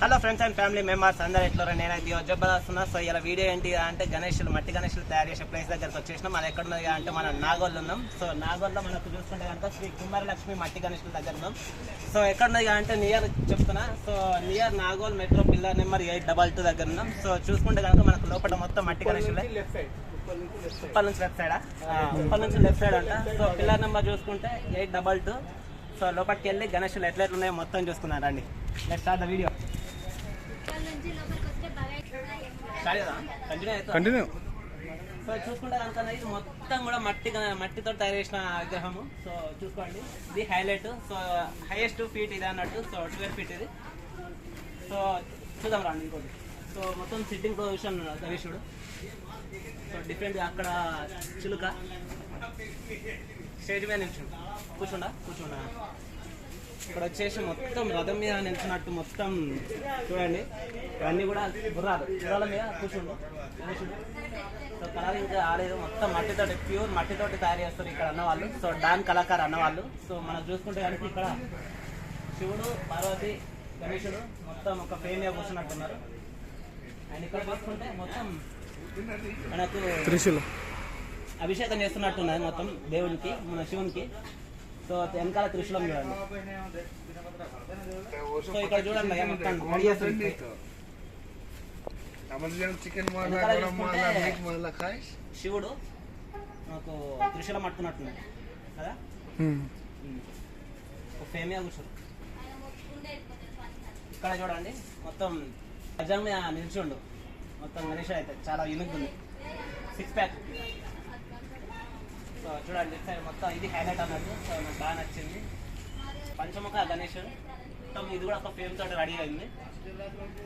Hello friends and family members అందరూ ఎట్లా నేనైతే జబర్దస్త్ ఉన్నా సో ఇలా వీడియో ఏంటి అంటే గణేషులు మట్టి గణేషులు తయారు చేసే ప్లేస్ దగ్గరకు వచ్చేసినాం. మనం ఎక్కడ ఉన్నది అంటే మనం నాగోల్ ఉన్నాం. సో నాగోల్లో మనకు చూసుకుంటే కనుక శ్రీ కుమారలక్ష్మి మట్టి గణేషుల దగ్గర ఉన్నాం. సో ఎక్కడ ఉన్నది అంటే నియర్ చెప్తున్నా. So near Nagole metro pillar number eight double two దగ్గర ఉన్నాం. సో చూసుకుంటే కనుక మనకు లోపల మొత్తం మట్టి గణేషులే. ఉప్పల్ నుంచి లెఫ్ట్ సైడా ఉప్పల్ నుంచి లెఫ్ట్ సైడ్ అంట. సో పిల్లర్ నెంబర్ చూసుకుంటే ఎయిట్ డబల్ టూ సో లోపలికి వెళ్ళి గణేషులు ఎట్లా ఎట్లా ఉన్నాయో మొత్తం చూసుకున్నాను రండి next start the video continue so చూసుకుంటే కనుక ఇది మొత్తం కూడా మట్టి మట్టితో తయారు చేసిన విగ్రహము. సో చూసుకోండి. ఇది హైలైట్. సో హైయెస్ట్ ఫీట్ ఇది అన్నట్టు. సో ట్వెల్వ్ ఫీట్ ఇది. సో చూద్దాం రండి ఇంకోటి. సో మొత్తం సిట్టింగ్ పొజిషన్ గణేశుడు సో డిఫరెంట్ అక్కడ చిలుక. స్టేజ్ మీద నిల్చుండు. కూర్చుండా? కూర్చుండా. ఇక్కడ వచ్చేసి మొత్తం రథం మీద నిల్చున్నట్టు మొత్తం చూడండి. ఇవన్నీ కూడా గుర్రాలు. గుర్రాల మీద కూర్చుండు సో కలర్ ఇంకా ఆలేదు మొత్తం మట్టితోటి ప్యూర్ మట్టితోటి తయారు చేస్తారు ఇక్కడ అన్నవాళ్ళు. సో డాన్ కళాకారు అన్నవాళ్ళు. సో మనం చూసుకుంటే కనుక ఇక్కడ శివుడు పార్వతి గణేశుడు మొత్తం ఒక ఫ్రేమ్ మీద కూర్చున్నట్టున్నారు అండ్ ఇక్కడ చూసుకుంటే మొత్తం మనకు త్రిశూలం. అభిషేకం చేస్తున్నట్టున్నది మొత్తం దేవునికి మన శివునికి. సో వెనకాల త్రిశూలం చూడండి. సో ఇక్కడ చూడండి మొత్తం శివుడు మనకు త్రిశూలం పట్టుకున్నట్టున్నాడు కదా? ఫేమియా కూర్చోరు. ఇక్కడ చూడండి మొత్తం మీద నిల్చుండు. మొత్తం గణేష్ అయితే చాలా యూనిక్ ఉంది. సిక్స్ ప్యాక్ సో చూడండి ఇటు సైడ్ మొత్తం ఇది హైలైట్ అన్నట్టు సో నాకు బాగా నచ్చింది. పంచముఖ గణేష్ మొత్తం ఇది కూడా ఒక ఫేమ్ తోటి రెడీ అయింది.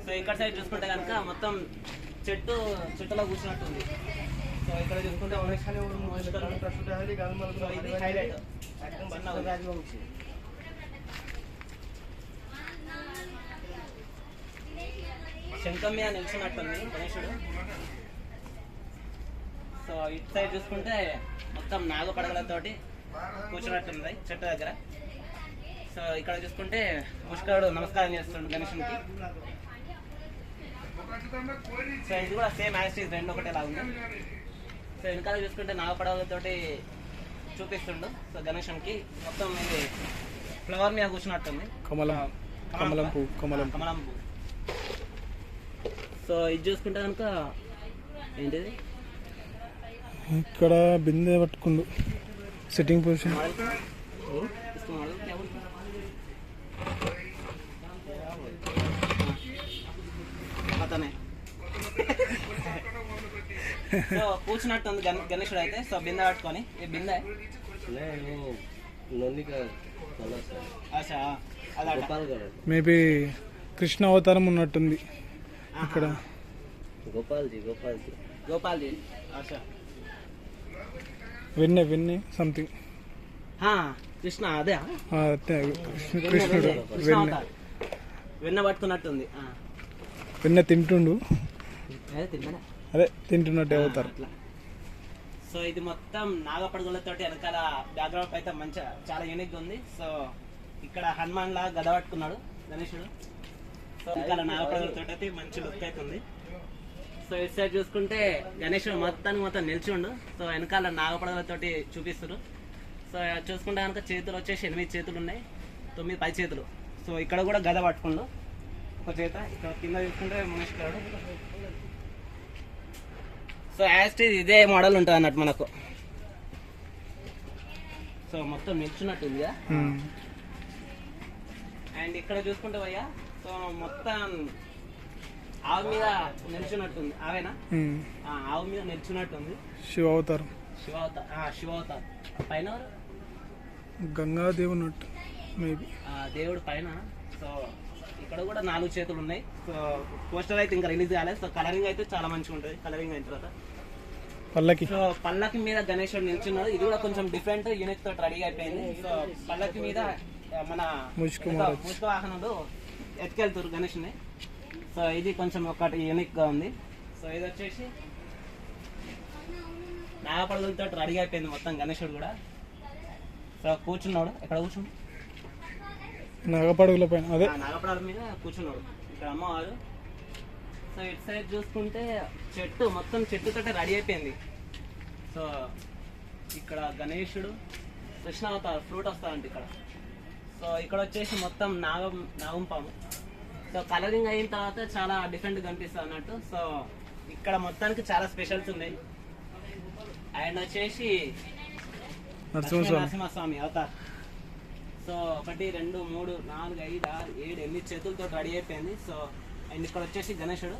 సో ఇక్కడ సైడ్ చూసుకుంటే కనుక మొత్తం చెట్టు చెట్టులో కూర్చున్నట్టుంది. సో ఇక్కడ చూసుకుంటే ఇది హైలైట్. శంఖం మీద నిల్చున్నట్టుంది గణేశుడు. సో ఇటు సైడ్ చూసుకుంటే మొత్తం నాగపడగలతోటి కూర్చున్నట్టుంది చెట్టు దగ్గర. సో ఇక్కడ చూసుకుంటే పుష్కరుడు నమస్కారం చేస్తుండు గణేశునికి. సో ఇది కూడా సేమ్ యాస్టీస్ రెండు ఒకటేలా ఉంది. సో వెనకాల చూసుకుంటే నాగపడగలతోటి చూపిస్తుండు. సో గణేశునికి మొత్తం ఇది ఫ్లవర్ మీద కూర్చున్నట్టుంది. కమలం కమలం పువ్వు కమలం పువ్వు. కమలం పువ్వు. సో ఇది చూసుకుంటే కనుక ఏంటిది? ఇక్కడ బిందె పట్టుకుండు. సిట్టింగ్ పొజిషన్ సో కూర్చున్నట్టు ఉంది గణేశుడు అయితే. సో బిందె పట్టుకొని. ఈ మేబీ కృష్ణ అవతారం ఉన్నట్టుంది. ఇక్కడ. గోపాల్జీ గోపాల్జీ. గోపాల్జీ ఆశా. వెన్నె వెన్నె సంథింగ్ కృష్ణ అదే కృష్ణుడు కృష్ణ వెన్నె. వెన్న పట్టుకున్నట్టుంది ఆ. వెన్నె తింటుండు. అదే తింటున్నట్టే అవుతారు. సో ఇది మొత్తం నాగపడుగులతో వెనకాల బ్యాక్గ్రౌండ్ అయితే మంచిగా చాలా యూనిక్ ఉంది. సో ఇక్కడ హనుమాన్ లా గద పట్టుకున్నాడు గణేశుడు సో వెనకాల నాగపడుగులతో అయితే మంచి లుక్ అయితే ఉంది. సో ఇటు సైడ్ చూసుకుంటే గణేశుడు మొత్తానికి మొత్తం నిల్చుండు సో వెనకాల నాగపడగలతోటి చూపిస్తారు సో చూసుకుంటే కనుక చేతులు వచ్చేసి ఎనిమిది చేతులు ఉన్నాయి. తొమ్మిది పై చేతులు. సో ఇక్కడ కూడా గద పట్టుకుండు. ఒక చేత. ఇక్కడ కింద చూసుకుంటే మునీశ్వరుడు సో యాస్ట్ ఇదే మోడల్ ఉంటుంది అన్నట్టు మనకు. సో మొత్తం నిల్చున్నట్టుంది కదా. ఉమ్. అండ్ ఇక్కడ చూసుకుంటే భయ్యా సో మొత్తం ఆవు మీద నిల్చున్నట్టుంది ఆవేనా? ఆవు మీద నిల్చున్నట్టుంది శివ అవతారం శివావతార్. ఆ, శివావతార్. పైన ఎవరు? గంగాదేవి ఉన్నట్టు మేబీ. దేవుడు పైన. సో ఇక్కడ కూడా నాలుగు చేతులు ఉన్నాయి. సో పోస్టర్ అయితే ఇంకా రిలీజ్ కాలేదు. సో కలరింగ్ అయితే చాలా మంచిగా ఉంటుంది. కలరింగ్ అయిన తర్వాత. పల్లకి. సో పల్లకి మీద గణేశుడు నిల్చున్నాడు ఇది కూడా కొంచెం డిఫరెంట్ యూనిక్ తోటి రెడీ అయిపోయింది. సో పల్లకి మీద మన ముష్క వాహనుడు ఎత్తుకెళ్తారు గణేషుని సో ఇది కొంచెం ఒకటి యూనిక్గా ఉంది. సో ఇది వచ్చేసి నాగపడగలతో రెడీ అయిపోయింది మొత్తం గణేశుడు కూడా. సో కూర్చున్నాడు. ఎక్కడ కూర్చున్నాడు? నాగపడుగుల పైన అదే. మీద కూర్చున్నాడు. ఇక్కడ అమ్మవారు. సో ఇటు సైడ్ చూసుకుంటే చెట్టు మొత్తం చెట్టుతో రెడీ అయిపోయింది. సో ఇక్కడ గణేశుడు కృష్ణావతార ఫ్రూట్ వస్తారంట ఇక్కడ. సో ఇక్కడ వచ్చేసి మొత్తం నాగం నాగం పాము. సో కలరింగ్ అయిన తర్వాత చాలా డిఫరెంట్ కనిపిస్తుంది అన్నట్టు. సో ఇక్కడ మొత్తానికి చాలా స్పెషల్స్ ఉన్నాయి. అండ్ వచ్చేసి నరసింహస్వామి. అవతార్. సో ఒకటి రెండు మూడు నాలుగు ఐదు ఆరు ఏడు ఎనిమిది చేతులతో రెడీ అయిపోయింది. సో అండ్ ఇక్కడ వచ్చేసి గణేశుడు.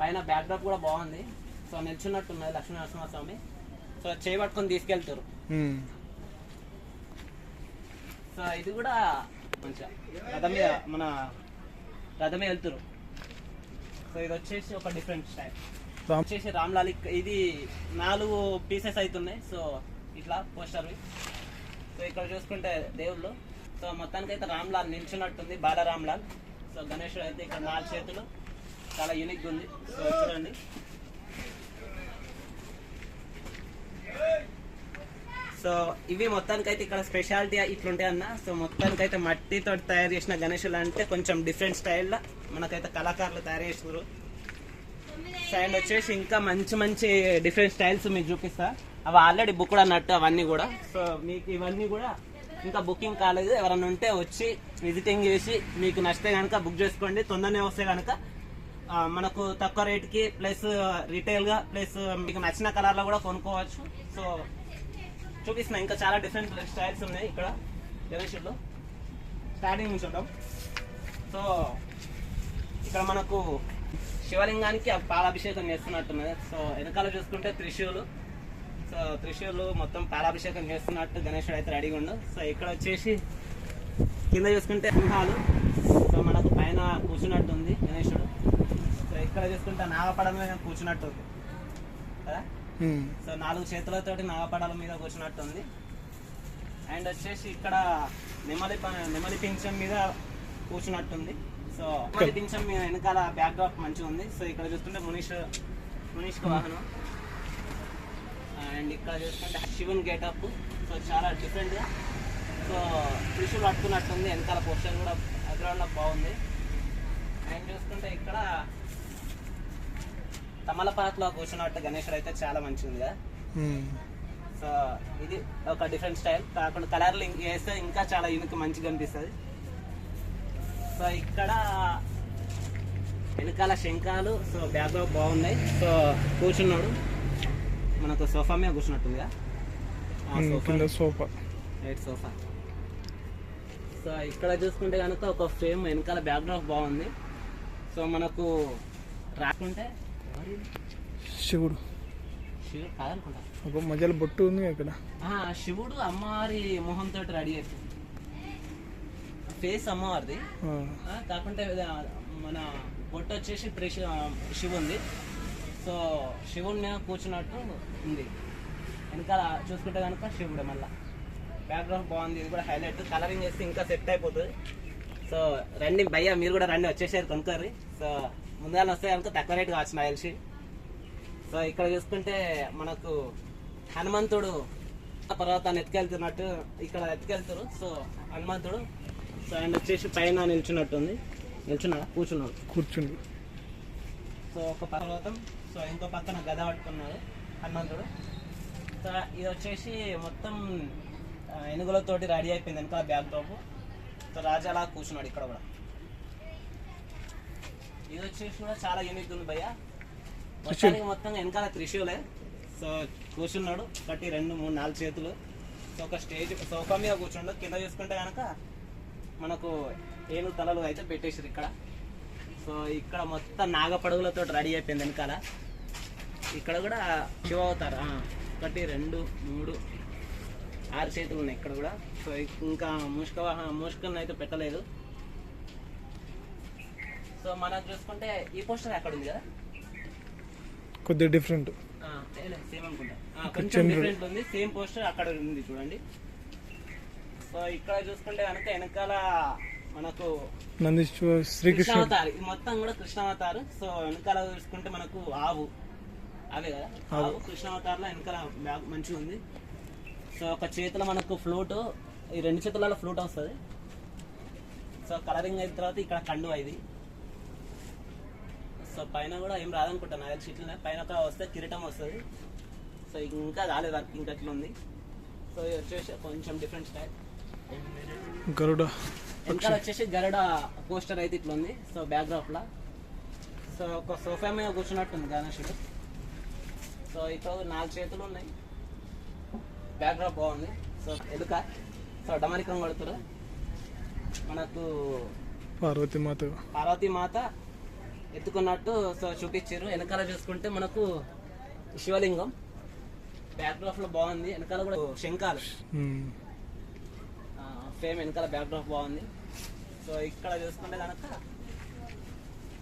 పైన బ్యాక్డ్రాప్ కూడా బాగుంది. సో నిల్చున్నట్టున్నది లక్ష్మీ నరసింహస్వామి. సో చేయబట్టుకొని తీసుకెళ్తారు. సో ఇది కూడా మంచిగా. మీద మన రథమే వెళ్తురు సో ఇది వచ్చేసి ఒక డిఫరెంట్ స్టైల్ రామ్ వచ్చేసి రామ్లాల్ ఇది నాలుగు పీసెస్ అవుతున్నాయి సో ఇట్లా పోస్టర్వి సో ఇక్కడ చూసుకుంటే దేవుళ్ళు. సో మొత్తానికి అయితే రామ్లాల్ నిల్చున్నట్టుంది బాల రామ్లాల్. సో గణేశుడు అయితే ఇక్కడ నాలుగు చేతులు. చాలా యూనిక్ ఉంది. సో చూడండి. సో ఇవి మొత్తానికి అయితే ఇక్కడ స్పెషాలిటీ ఇట్లుంటాయి అన్న. సో మొత్తానికి అయితే మట్టితో తయారు చేసిన గణేషులు అంటే కొంచెం డిఫరెంట్ స్టైల్లో మనకైతే కళాకారులు తయారు చేస్తున్నారు అండ్ వచ్చేసి ఇంకా మంచి మంచి డిఫరెంట్ స్టైల్స్ మీకు చూపిస్తా. అవి ఆల్రెడీ బుక్ అన్నట్టు అవన్నీ కూడా. సో మీకు ఇవన్నీ కూడా ఇంకా బుకింగ్ కాలేదు. ఎవరైనా ఉంటే వచ్చి విజిటింగ్ చేసి మీకు నచ్చితే కనుక బుక్ చేసుకోండి. తొందరనే వస్తే కనుక మనకు తక్కువ రేట్కి ప్లస్ రీటైల్గా ప్లస్ మీకు నచ్చిన కలర్లో కూడా కొనుక్కోవచ్చు. సో చూపిస్తున్నా ఇంకా చాలా డిఫరెంట్ స్టైల్స్ ఉన్నాయి ఇక్కడ గణేషుల్లో స్టార్టింగ్ నుంచి ఉంటాం సో ఇక్కడ మనకు శివలింగానికి ఆ పాలాభిషేకం చేస్తున్నట్టున్నది. సో వెనకాల చూసుకుంటే త్రిశూలు. సో త్రిశూలు మొత్తం పాలాభిషేకం చేస్తున్నట్టు గణేశుడు అయితే రెడీగా ఉండు. సో ఇక్కడ వచ్చేసి కింద చూసుకుంటే సింహాలు. సో మనకు పైన కూర్చున్నట్టు ఉంది గణేశుడు సో ఇక్కడ చూసుకుంటే నాగపడమే మీద కూర్చున్నట్టు ఉంది కదా? సో నాలుగు చేతులతోటి నాగపడాల మీద కూర్చున్నట్టు ఉంది అండ్ వచ్చేసి ఇక్కడ నెమలి నెమలి పింఛం మీద కూర్చున్నట్టుంది. సో నెమలి పింఛం మీద వెనకాల బ్యాక్ డ్రాప్ మంచిగా ఉంది. సో ఇక్కడ చూస్తుంటే మునీష్ మునీష్ వాహనం. అండ్ ఇక్కడ చూసుకుంటే శివుని గేటప్ సో చాలా డిఫరెంట్గా. సో త్రిశూలు పట్టుకున్నట్టుంది వెనకాల పోస్టర్ కూడా బ్యాక్గ్రౌండ్లో బాగుంది. అండ్ చూసుకుంటే ఇక్కడ తమలపాకులో కూర్చున్నట్టు గణేశుడు అయితే చాలా మంచిగా ఉంది కదా. సో ఇది ఒక డిఫరెంట్ స్టైల్ కాకుండా కలర్లు వేస్తే ఇంకా చాలా యూనిక్ మంచిగా అనిపిస్తుంది. సో ఇక్కడ వెనకాల శంఖాలు సో బ్యాక్గ్రౌండ్ బాగున్నాయి. సో కూర్చున్నాడు. మనకు సోఫా మీద కూర్చున్నట్టుంది కదా. ఆ um, sofa. Right sofa. So ఇక్కడ చూసుకుంటే కనుక ఒక ఫ్రేమ్ వెనకాల బ్యాక్గ్రౌండ్ బాగుంది. సో మనకు రాకుంటే శివుడు శివుడు. ఒక మధ్యలో బొట్టు ఉంది ఇక్కడ. శివుడు అమ్మవారి మొహంతో రెడీ అయిపోయింది. ఫేస్ అమ్మవారిది. కాకుంటే మన బొట్టు వచ్చేసి త్రిశు శివు ఉంది సో శివుడి మీద కూర్చున్నట్టు ఉంది. వెనకాల చూసుకుంటే కనుక శివుడు మళ్ళా. బ్యాక్గ్రౌండ్ బాగుంది ఇది కూడా హైలైట్ కలరింగ్ చేస్తే ఇంకా సెట్ అయిపోతుంది. సో రండి భయ్య మీరు కూడా రండి వచ్చేసారు కొనుక్కోర్రి సో ముందుగా వస్తే కనుక తక్కువ రేట్ కావచ్చు నాకు తెలిసి సో ఇక్కడ చూసుకుంటే మనకు హనుమంతుడు పర్వతాన్ని ఎత్తుకెళ్తున్నట్టు ఇక్కడ ఎత్తుకెళ్తారు. సో హనుమంతుడు సో ఆయన వచ్చేసి పైన నిల్చున్నట్టుంది. నిల్చున్నాడు? కూర్చున్నాడు. కూర్చుంది సో ఒక పర్వతం సో ఇంకో పక్కన గద పట్టుకున్నాడు హనుమంతుడు. సో ఇది వచ్చేసి మొత్తం ఆ, ఏనుగులతోటి రెడీ అయిపోయింది వెనకాల బ్యాక్ డ్రాప్. సో రాజా అలా కూర్చున్నాడు ఇక్కడ కూడా. ఇది వచ్చేసి కూడా చాలా యూనిక్ ఉంది భయ్య. మొత్తానికి మొత్తం వెనకాల త్రిశూలే. సో కూర్చున్నాడు. ఒకటి రెండు మూడు నాలుగు చేతులు. సో ఒక స్టేజ్ సోఫా మీద కూర్చున్నాడు కింద చూసుకుంటే కనుక మనకు ఏనుగు తలలు అయితే పెట్టేసారు ఇక్కడ. సో ఇక్కడ మొత్తం నాగపడుగులతో రెడీ అయిపోయింది వెనకాల. ఇక్కడ కూడా శివ అవుతారు. ఒకటి రెండు మూడు ఆరు చేతులు ఉన్నాయి ఇక్కడ కూడా. సో ఇంకా మూషిక వాహన మూషికలను అయితే పెట్టలేదు. సో మనం చూసుకుంటే ఈ పోస్టర్ అక్కడ ఉంది కదా? కొద్దిగా డిఫరెంట్ సేమ్ అనుకుంటా. కొంచెం. డిఫరెంట్ ఉంది సేమ్ పోస్టర్ అక్కడ ఉంది చూడండి. సో ఇక్కడ చూసుకుంటే కనుక వెనకాల మనకు శ్రీకృష్ణ కృష్ణావతారు. ఇది మొత్తం కూడా కృష్ణావతారు. సో వెనకాల చూసుకుంటే మనకు ఆవు. అవే కదా? ఆవు. కృష్ణావతారులో వెనకాల బ్యాగ్ మంచిగా ఉంది. సో ఒక చేతిలో మనకు ఫ్లూట్ ఈ రెండు చేతులలో ఫ్లూట్ వస్తుంది. సో కలరింగ్ అయిన తర్వాత ఇక్కడ కండు ఇది. సో పైన కూడా ఏం రాదనుకుంటాను నాకు తెలిసి ఇట్లనే పైన ఒక వస్తే కిరీటం వస్తుంది. సో ఇంకా రాలేదు ఇంకా అట్లా ఉంది సో ఇది వచ్చేసి కొంచెం డిఫరెంట్ స్టైల్ గరుడ వెనకాల వచ్చేసి గరుడ పోస్టర్ అయితే ఇట్లా ఉంది సో బ్యాక్డ్రాప్ లా. సో ఒక సోఫా మీద కూర్చున్నట్టుంది గణేశుడు సో ఇక్కడ నాలుగు చేతులు ఉన్నాయి. బ్యాక్డ్రాప్ బాగుంది. సో ఎలుక సో డమరికం కొడుతురు మనకు పార్వతి మాత. పార్వతీ మాత ఎత్తుకున్నట్టు సో చూపించారు. వెనకాల చూసుకుంటే మనకు శివలింగం. బ్యాక్డ్రాప్లో బాగుంది. వెనకాల కూడా ఉమ్. ఫేమ్ వెనకాల బ్యాక్డ్రాప్ బాగుంది. సో ఇక్కడ చూసుకుంటే కనుక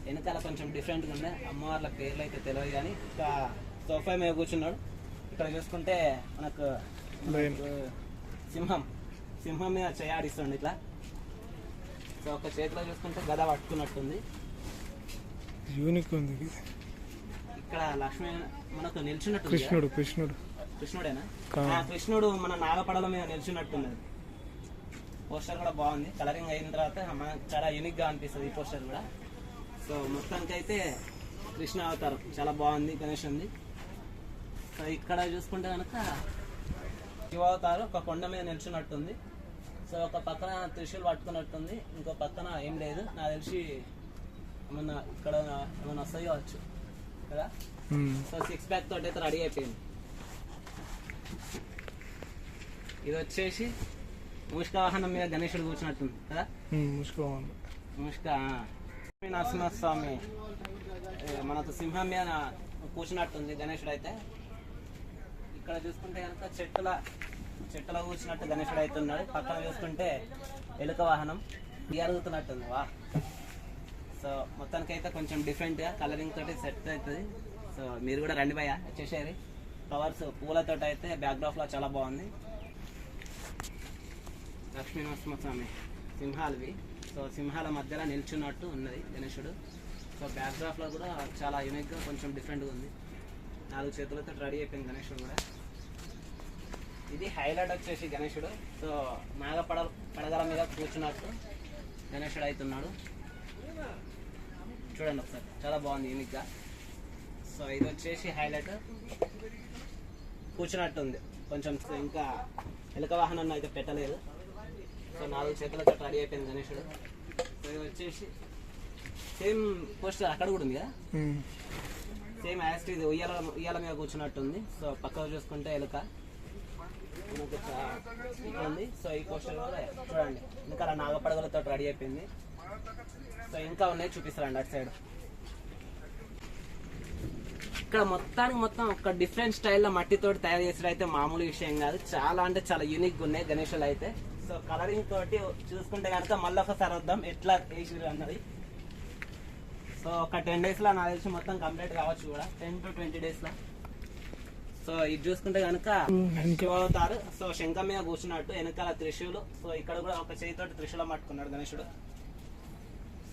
వెనకాల కొంచెం డిఫరెంట్గా ఉంది అమ్మవార్ల పేర్లు అయితే తెలియదు కానీ ఇంకా సోఫా మీద కూర్చున్నాడు. ఇక్కడ చూసుకుంటే. మనకు సింహం. సింహం మీద చేయాడిస్తుంది ఇట్లా. సో ఒక చేతిలో చూసుకుంటే గద పట్టుకున్నట్టుంది. యూనిక్ ఉంది. ఇక్కడ లక్ష్మీ మనకు నిల్చున్నట్టు కృష్ణుడు కృష్ణుడు. కృష్ణుడేనా? కృష్ణుడు మన నాగపడల మీద నిల్చున్నట్టున్నది పోస్టర్ కూడా బాగుంది. కలరింగ్ అయిన తర్వాత మనకు చాలా యూనిక్గా అనిపిస్తుంది ఈ పోస్టర్ కూడా. సో మొత్తానికి అయితే కృష్ణ అవతారం. చాలా బాగుంది గణేష్ ఉంది. సో ఇక్కడ చూసుకుంటే కనుక శివ అవతారం ఒక కొండ మీద నిల్చున్నట్టుంది సో ఒక పక్కన త్రిశూల్ పట్టుకున్నట్టుంది. ఇంకో పక్కన ఏం లేదు. నాకు తెలిసి ఏమన్నా ఇక్కడ ఏమన్నా వస్తాయి కావచ్చు. కదా. సో సిక్స్ ప్యాక్ తోటి అయితే రెడీ అయిపోయింది. ఇది వచ్చేసి మూషిక వాహనం మీద గణేశుడు కూర్చున్నట్టుంది. కదా? మూషిక లక్ష్మీ నరసింహస్వామి ఏ, మనకు సింహం మీద కూర్చున్నట్టుంది గణేశుడు అయితే. ఇక్కడ చూసుకుంటే కనుక చెట్టుల చెట్టులో కూర్చున్నట్టు గణేశుడు అయితే ఉన్నాడు. పక్కన చూసుకుంటే ఎలుక వాహనం. ఎరుగుతున్నట్టుంది వా సో మొత్తానికి అయితే కొంచెం డిఫరెంట్గా కలరింగ్ తోటి సెట్ అవుతుంది. సో మీరు కూడా రండి భయ్య వచ్చేసేది ఫ్లవర్స్ పూలతో అయితే బ్యాక్డ్రాప్లో చాలా బాగుంది. లక్ష్మీ నరసింహస్వామి సింహాలవి. సో సింహాల మధ్యలో నిల్చున్నట్టు ఉన్నది గణేశుడు సో బ్యాక్డ్రాప్లో కూడా చాలా యూనిక్గా కొంచెం డిఫరెంట్గా ఉంది. నాలుగు చేతులతో రెడీ అయిపోయింది గణేశుడు కూడా. ఇది హైలైట్ వచ్చేసి గణేశుడు సో నాగపడ పడగల మీద కూర్చున్నట్టు గణేశుడు అవుతున్నాడు చూడండి ఒకసారి. చాలా బాగుంది యూనిక్గా. సో ఇది వచ్చేసి హైలైట్ కూర్చున్నట్టుంది. కొంచెం ఇంకా ఎలుక వాహనాన్ని అయితే పెట్టలేదు. సో నాలుగు చేతులతో రెడీ అయిపోయింది గణేశుడు సో ఇది వచ్చేసి సేమ్ పోస్టర్ అక్కడ కూడా ఉంది కదా. సేమ్ యాస్ట్ ఇది ఉయ్యాల ఉయ్యాల మీద కూర్చున్నట్టుంది. సో పక్కన చూసుకుంటే ఎలుక ఉంది. సో ఈ పోస్టర్ కూడా చూడండి. ఇంకా అలా నాగపడగలతో రెడీ అయిపోయింది. సో ఇంకా ఉన్నాయి చూపిస్తారండి అటు సైడ్. ఇక్కడ మొత్తానికి మొత్తం ఒక డిఫరెంట్ స్టైల్లో మట్టితోటి తయారు చేసిన అయితే మామూలు విషయం కాదు. చాలా అంటే చాలా యూనిక్ ఉన్నాయి గణేషులు అయితే. సో కలరింగ్ తోటి చూసుకుంటే కనుక మళ్ళీ ఒకసారి వద్దాం. ఎట్లా వేసిరు అన్నది. సో ఒక టెన్ డేస్లో నాకు తెలిసి మొత్తం కంప్లీట్ కావచ్చు కూడా. టెన్ టు ట్వంటీ డేస్లో. సో ఇది చూసుకుంటే కనుక అవుతారు సో శంఖం మీద కూర్చున్నట్టు వెనకాల త్రిశూలు. సో ఇక్కడ కూడా ఒక చేతితోటి త్రిశూలం పట్టుకున్నాడు గణేశుడు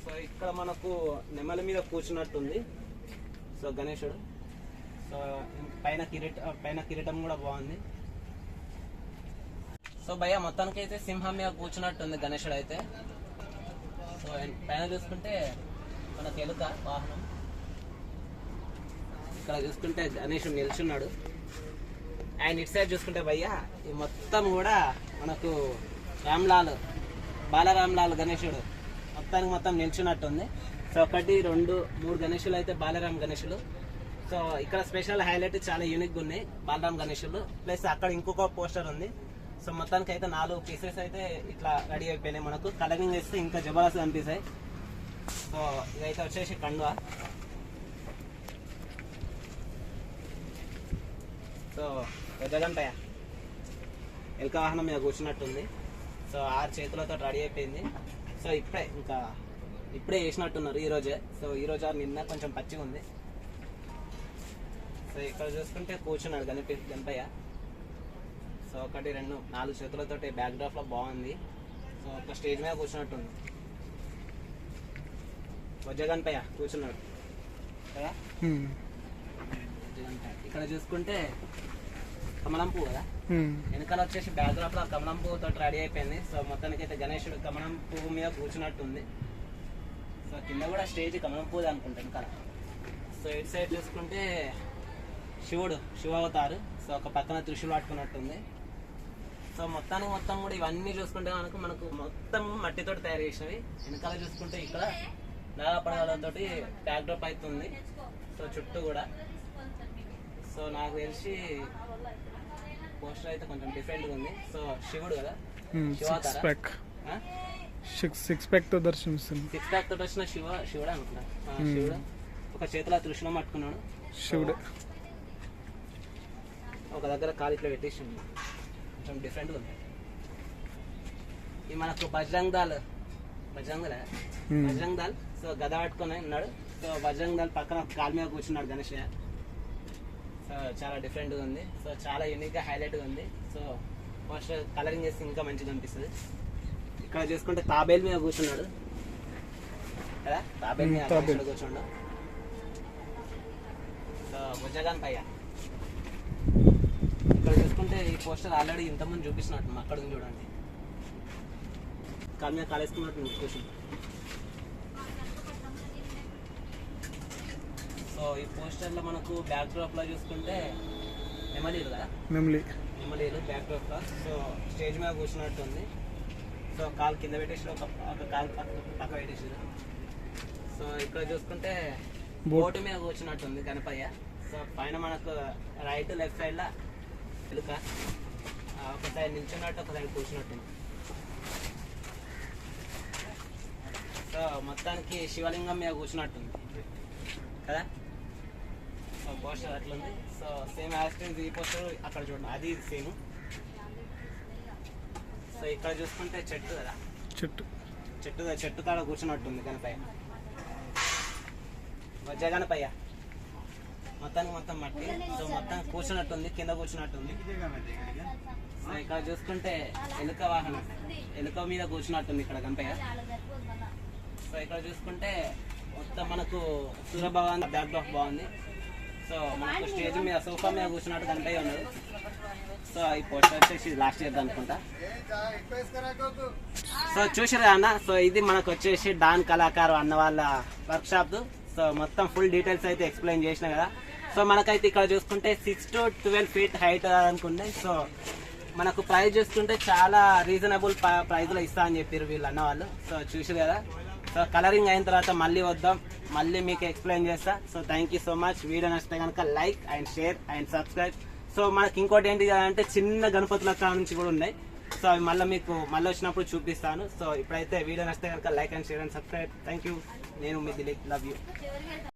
సో ఇక్కడ మనకు నెమల మీద కూర్చున్నట్టుంది. సో గణేశుడు సో పైన కిరీట పైన కిరీటం కూడా బాగుంది. సో భయ్య మొత్తానికి అయితే సింహం మీద కూర్చున్నట్టుంది గణేశుడు అయితే సో పైన చూసుకుంటే మన తెలుక వాహనం. ఇక్కడ చూసుకుంటే గణేశుడు నిల్చున్నాడు. అండ్ ఇటు సైడ్ చూసుకుంటే భయ్య ఈ మొత్తం కూడా మనకు రామ్లాల్ బాలరామ్లాల్ గణేశుడు మొత్తానికి మొత్తం నిల్చున్నట్టుంది. సో ఒకటి రెండు మూడు గణేషులు అయితే బాలరామ్ గణేషులు. సో ఇక్కడ స్పెషల్ హైలైట్ చాలా యూనిక్గా ఉన్నాయి బాలరామ్ గణేషులు. ప్లస్ అక్కడ ఇంకొక పోస్టర్ ఉంది. సో మొత్తానికి అయితే నాలుగు పీసెస్ అయితే ఇట్లా రెడీ అయిపోయినాయి మనకు. కలరింగ్ వేస్తే ఇంకా జబర్దస్త్ అనిపిస్తాయి సో ఇదైతే వచ్చేసి కండువా. సో జగంటయ్య ఎలక వాహనం మీద కూర్చున్నట్టుంది. సో ఆరు చేతులతో రెడీ అయిపోయింది. సో ఇప్పుడే ఇంకా ఇప్పుడే వేసినట్టున్నారు ఈ రోజే. సో ఈ రోజు ఆరు నిన్న కొంచెం పచ్చిగా ఉంది. సో ఇక్కడ చూసుకుంటే కూర్చున్నాడు గణపతి గణపయ్య. సో ఒకటి రెండు నాలుగు చేతులతో బ్యాక్ డ్రాప్లో బాగుంది. సో ఒక స్టేజ్ మీద కూర్చున్నట్టుంది. వజ్రగణపయ్య కూర్చున్నాడు. కదా? ఉమ్. వజ్రగణపయ్య. ఇక్కడ చూసుకుంటే కమలం పువ్వు కదా. వెనకాల వచ్చేసి బ్యాక్డ్రాప్లో కమలం పువ్వుతో రెడీ అయిపోయింది. సో మొత్తానికి అయితే గణేశుడు కమలం పువ్వు మీద కూర్చున్నట్టుంది. సో కింద కూడా స్టేజ్ కమలం పువ్వు అనుకుంటా వెనకాల సో ఇటు సైడ్ చూసుకుంటే శివుడు శివ అవతారు సో ఒక పక్కన త్రిశూలు పట్టుకున్నట్టుంది. సో మొత్తానికి మొత్తం కూడా ఇవన్నీ చూసుకుంటే మనకు మనకు మొత్తం మట్టితో తయారు చేసినవి. వెనకాల చూసుకుంటే ఇక్కడ నాగపడగలతోటి బ్యాక్ డ్రాప్ అవుతుంది సో చుట్టూ కూడా. సో నాకు తెలిసి పోస్టర్ అయితే కొంచెం డిఫరెంట్గా ఉంది. సో శివుడు కదా? సిక్స్? ప్యాక్ సిక్స్ సిక్స్ ప్యాక్తో దర్శనమిస్తుంది. సిక్స్ ప్యాక్ తోటి వచ్చిన శివ శివుడు అనుకున్నా. శివుడు. ఒక చేతిలో త్రిశూలం పట్టుకున్నాడు. శివుడే. ఒక దగ్గర కాలు ఇట్లా పెట్టేసింది కొంచెం డిఫరెంట్గా ఉంది. ఇది మనకు బజరంగ్ దాల్ బజరంగ్ దాల్. బజరంగ్ దాల్ సో గద పట్టుకొని ఉన్నాడు. సో బజరంగ్ దాల్ పక్కన కాలు మీద కూర్చున్నాడు గణేష్ సో చాలా డిఫరెంట్గా ఉంది. సో చాలా యూనిక్గా హైలైట్గా ఉంది. సో ఫస్ట్ కలరింగ్ చేస్తే ఇంకా మంచిగా అనిపిస్తుంది. ఇక్కడ చూసుకుంటే తాబేలు మీద కూర్చున్నాడు. కదా? తాబేలు మీద కూర్చున్నాడు సో బుజ్జగాన్ పయ్య ఇక్కడ చూసుకుంటే ఈ పోస్టర్ ఆల్రెడీ ఇంతకుముందు చూపిస్తున్నట్టు అక్కడ చూడండి. కాలు మీద కాలేసుకున్నట్టు కూర్చుంది సో ఈ పోస్టర్లో మనకు బ్యాక్ డ్రాప్లో చూసుకుంటే నెమలీలు కదా? నెమ్లీ. నెమలీలు బ్యాక్ డ్రాప్లో సో స్టేజ్ మీద కూర్చున్నట్టు ఉంది. సో కాలు కింద పెట్టేసి ఒక ఒక కాలు పక్క పక్క పెట్టేసి సో ఇక్కడ చూసుకుంటే బోట్. మీద కూర్చున్నట్టు ఉంది గణపయ్య. సో పైన మనకు రైట్ లెఫ్ట్ సైడ్లో ఎలుక. ఒక సైడ్ నిల్చున్నట్టు ఒక సైడ్ కూర్చున్నట్టుంది సో మొత్తానికి శివలింగం మీద కూర్చున్నట్టుంది కదా? పోస్టర్ అట్లుంది. సో సేమ్ యాస్టేజ్ ఈ పోస్టర్ అక్కడ చూడండి. అది సేమ్. సో ఇక్కడ చూసుకుంటే చెట్టు కదా. చెట్టు. చెట్టు చెట్టు కాడ కూర్చున్నట్టుంది గణపయ్య. వజ్జ గణపయ్య. మొత్తానికి మొత్తం మట్టి. సో మొత్తం కూర్చున్నట్టుంది కింద కూర్చున్నట్టుంది. సో ఇక్కడ చూసుకుంటే ఎలుక వాహనం. ఎలుక మీద కూర్చున్నట్టుంది ఇక్కడ గణపయ్య. సో ఇక్కడ చూసుకుంటే మొత్తం మనకు సూర్యభగవాన్ బ్యాక్ డ్రాప్ బాగుంది. సో మనకు స్టేజ్ మీద సోఫా మీద కూర్చున్నట్టు గణపయ్య ఉన్నాడు. సో ఈ పోస్టర్ వచ్చేసి లాస్ట్ ఇయర్ అనుకుంటా. సో చూసారు అన్న సో ఇది మనకు వచ్చేసి డాన్ కళాకారు అన్న వాళ్ళ వర్క్ షాప్ సో మొత్తం ఫుల్ డీటెయిల్స్ అయితే ఎక్స్ప్లెయిన్ చేసిన కదా. సో మనకైతే ఇక్కడ చూసుకుంటే six to twelve feet height అనుకుంటే సో మనకు ప్రైస్ చూసుకుంటే చాలా రీజనబుల్ ప్రైస్లో ఇస్తా అని చెప్పారు వీళ్ళు అన్నవాళ్ళు సో చూసారు కదా. సో కలరింగ్ అయిన తర్వాత మళ్ళీ వద్దాం. మళ్ళీ మీకు ఎక్స్ప్లెయిన్ చేస్తా. So thank you so much video నచ్చితే కనుక like and share and subscribe so మనకి ఇంకోటి ఏంటి అంటే చిన్న గణపతుల నుంచి కూడా ఉన్నాయి. సో అవి మళ్ళీ మీకు మళ్ళీ వచ్చినప్పుడు చూపిస్తాను. సో ఇప్పుడైతే వీడియో నచ్చితే కనుక like and share and subscribe thank you నేను మీ దిలీప్. Love you